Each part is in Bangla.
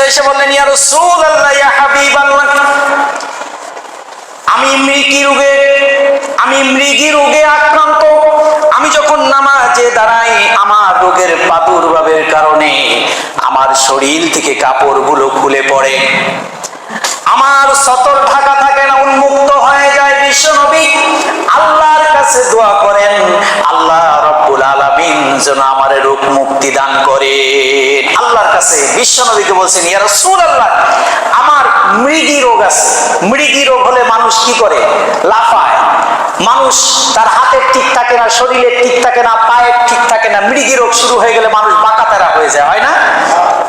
কাছে এসে বললেন আমি মৃগী রোগে, আমি মৃগী রোগে আক্রান্ত। আমি যখন নামাজে দাঁড়াই, আমার রোগের প্রাদুর্ভাবের কারণে আমার শরীর থেকে কাপড়গুলো খুলে পড়ে। আমার সতর ঢাকা থাকে না, উন্মুক্ত হয়ে যায় বিশ্ব নবী। আল্লাহর কাছে দোয়া করেন, আল্লাহ রব্বুল আলামিন যেন আমার রোগ মুক্তি দান করে। কাছে বিশ্ব নবীকে বলছেন, ইয়া রাসূলুল্লাহ, আমার মৃগী রোগ আছে। মৃগী রোগ হলে মানুষ কি করে? লাফায়। মানুষ তার হাতের ঠিক থাকে না, শরীরের ঠিক থাকে না, পায়ের ঠিক থাকে না। মৃগী রোগ শুরু হয়ে গেলে মানুষ বাঁকাতেরা হয়ে যায়, হয় না?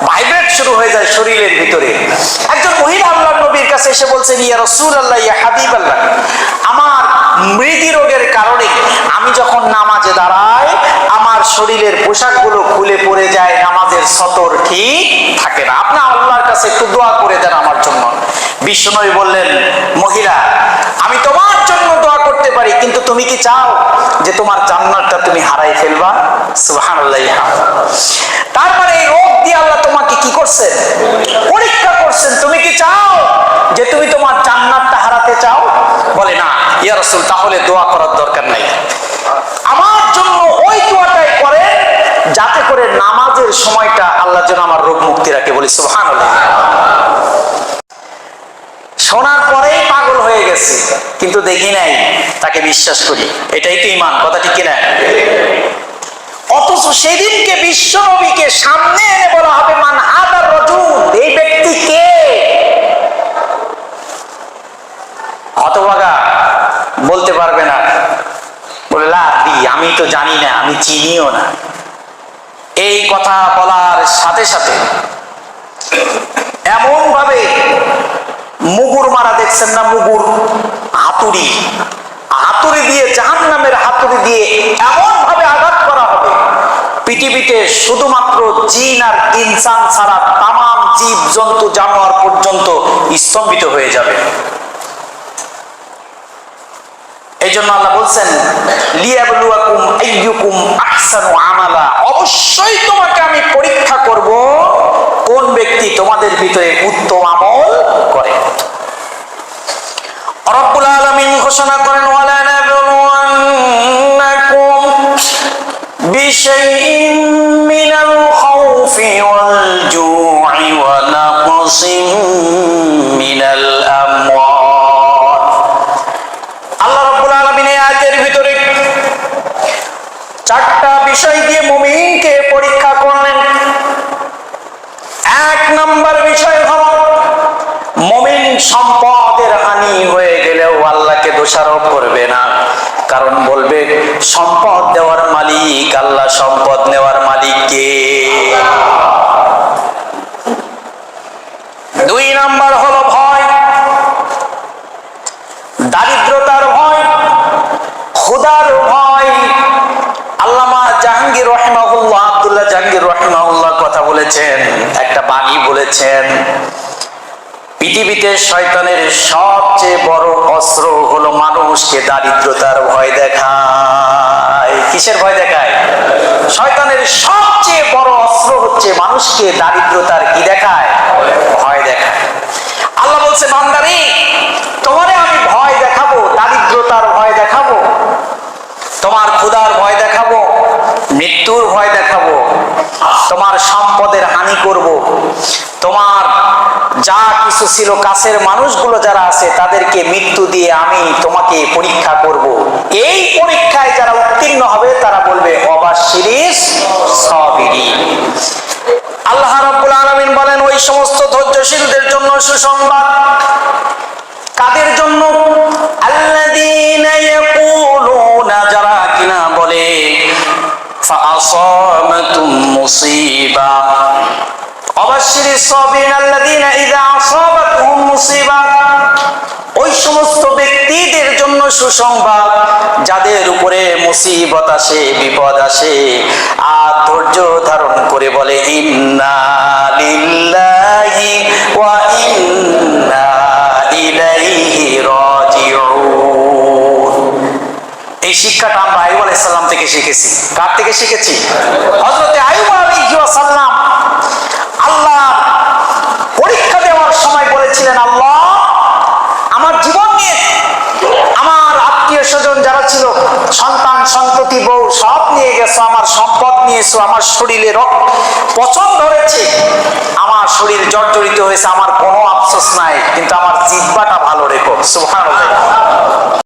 ভাইব্রেট শুরু হয়ে যায় শরীরের ভিতরে। একজন মহিলা আল্লাহ নবীর কাছে এসে বলছেন, ইয়া রসুল আল্লাহ ইয়া হাবিব আল্লাহ আমার মৃগী রোগের কারণে আমি যখন নামাজে দাঁড়াই, আমার শরীরের পোশাকগুলো খুলে পড়ে যায়, নামাজের সতর ঠিক থাকে না আপনি আল্লাহর কাছে একটু দোয়া করে দেন আমার জন্য বিষ্ণনবী বললেন, মহিলা, আমি তোমার জন্য দোয়া করতে পারি, কিন্তু তুমি কি চাও যে তোমার জান্নাতটা তুমি হারাই ফেলবা? সুবহানাল্লাহ। তারপরে এই রোগ দিয়ে আল্লাহ তোমাকে কি করছেন? পরীক্ষা করছেন, তুমি কি চাও যে তুমি তোমার জান্নাতটা হারাতে চাও? বলে, না, ইয়া রাসূল, তাহলে দোয়া করার দরকার নাই। আমার জন্য ওই দোয়াটাই করে যাতে করে নামাজের সময়টা আল্লাহ যেন আমার রোগ মুক্তি রাখে। বলি, সুবহানাল্লাহ। শোনার পরেই পাগল হয়ে গেছে। কিন্তু দেখি নাই, তাকে বিশ্বাস করি। এটাই তো ইমান কথা ঠিক কিনা? অথচ সেদিনকে বিশ্ব নবীকে সামনে এনে বলা হবে, মান হাদার রজুল এই ব্যক্তি কে? হতভাগা বলতে পারবে না, বলে লাদি আমি তো জানি না, আমি চিনিও না। এই কথা বলার সাথে সাথে এমন মুগুর মারা দেখছেন না মুগুর? হাতুড়ি। হাতুড়ি দিয়ে জাহান নামের হাতুড়ি দিয়ে এমন ভাবে আঘাত করা হবে। পৃথিবীতে শুধুমাত্র জিন আর ইনসান ছাড়া তাম জীব জন্তু জানোয়ার পর্যন্ত স্তম্ভিত হয়ে যাবে। এই জন্য আল্লাহ বলছেন আমালা। অবশ্যই তোমাকে আমি পরীক্ষা করব কোন ব্যক্তি তোমাদের ভিতরে উত্তম আমল করে রব্বুল আলামিন ঘোষণা করেন বিশাইইন মিনাল খাউফি ওয়াল জু'i ওয়া মিনাল আমওয়াল। আল্লাহ রাব্বুল আলামিন এই আয়াতের ভিতরে চারটা বিষয় দিয়ে মুমিনকে পরীক্ষা করলেন। এক নম্বর বিষয় হল মমিন সম্পদের হানি হয়ে গেলেও আল্লাহকে দোষারোপ করবে না। কারণ বলবে, সম্পদ দেওয়ার মালিক, আল্লাহ সম্পদ নেওয়ার মালিক কে দুই নাম্বার হলো ভয়। দারিদ্রতার ভয় খুদার ভয়। আল্লামা জাহাঙ্গীর রহিমাহুল্লাহ, আব্দুল্লাহ জাহাঙ্গীর রহিমাহুল্লাহ কথা বলেছেন, একটা বাণী বলেছেন পৃথিবীতে শয়তানের সবচেয়ে বড় অস্ত্র হলো মানুষকে দারিদ্রতার ভয় দেখায়। কিসের ভয় দেখায়? শয়তানের সবচেয়ে বড় অস্ত্র হচ্ছে মানুষকে দারিদ্রতার কি দেখায়? ভয় দেখায়। আল্লাহ বলছে, বান্দারি, তোমারে আমি ভয় দেখাবো, দারিদ্রতার ভয় দেখাবো, তোমার ক্ষুধার ভয় দেখাবো, মৃত্যুর ভয় দেখাবো, তোমার সম্পদের হানি করব, তোমার যা কিছু ছিল কাছের মানুষগুলো যারা আছে, তাদেরকে মৃত্যু দিয়ে আমি তোমাকে পরীক্ষা করব। এই পরীক্ষায় যারা উত্তীর্ণ হবে, তারা বলবে, অবাশিরিস সবিরি আল্লাহ রাব্বুল আলামিন বলেন, ওই সমস্ত ধৈর্যশীলদের জন্য সুসংবাদ। কাদের জন্য? আল্লাযীনা যারা কিনা বলে, ফাআসামাতুম মুসিবা। অবশ্যই সাবিরিন আল্লাযীনা ইযা আসাবাতুহুম মুসিবা ওই সমস্ত ব্যক্তিদের জন্য সুসংবাদ, যাদের উপরে মুসিবত আসে, বিপদ আসে, আর ধৈর্য ধারণ করে বলে, ইন্না লিল্লাহি ওয়া ইন্না ইলাইহি রাজিউন। এই শিক্ষাটা আমরা আয়ুব আলাইহিস সালাম থেকে শিখেছি। কার থেকে শিখেছি? হযরতে আয়ুব আলাইহিস সব নিয়ে গেছো আমার সম্পদ নিয়েছো, আমার শরীরে রক্ত পছন্দ হয়েছে আমার শরীর জর্জরিত হয়েছে, আমার কোনো আফসোস নাই, কিন্তু আমার জিব্বাটা ভালো রেখো, সুবহানাল্লাহ।